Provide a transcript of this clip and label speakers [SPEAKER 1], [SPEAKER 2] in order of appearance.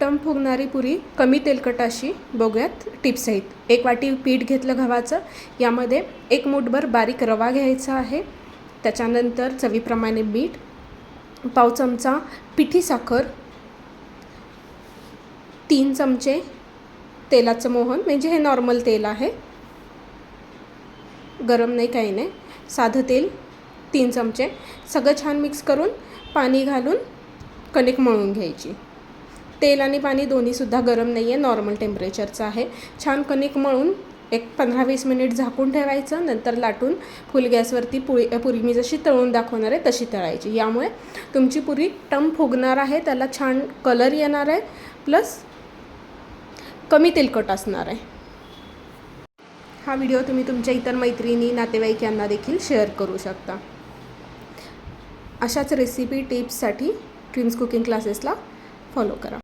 [SPEAKER 1] टम फुगणारी पुरी कमी तेलकट अशी बघूयात टिप्स आहेत. एक वाटी पीठ घेतलं गव्हाचं. यामध्ये एक मुठभर बारीक रवा घ्यायचा आहे. त्याच्यानंतर चवीप्रमाणे मीठ पाव चमचा पिठी साखर तीन चमचे तेलाचं मोहन म्हणजे हे नॉर्मल तेल आहे. गरम नाही काही नाही. साधं तेल तीन चमचे. सगळं छान मिक्स करून पाणी घालून कणिक मळून घ्यायची. तेल आणि पाणी दोन्हीसुद्धा गरम नाही आहे नॉर्मल टेम्परेचरचं आहे. छान कणिक मळून एक पंधरा वीस मिनिट झाकून ठेवायचं नंतर लाटून फुल गॅसवरती पुरी पुरी मी जशी तळून दाखवणार आहे तशी तळायची. यामुळे तुमची पुरी टम फुगणार आहे त्याला छान कलर येणार आहे प्लस कमी तेलकट असणार आहे. हा व्हिडिओ तुम्ही तुमच्या इतर मैत्रिणी नातेवाईक यांना देखील शेअर करू शकता. अशाच रेसिपी टिप्ससाठी ट्विम्स कुकिंग क्लासेसला फॉलो करा.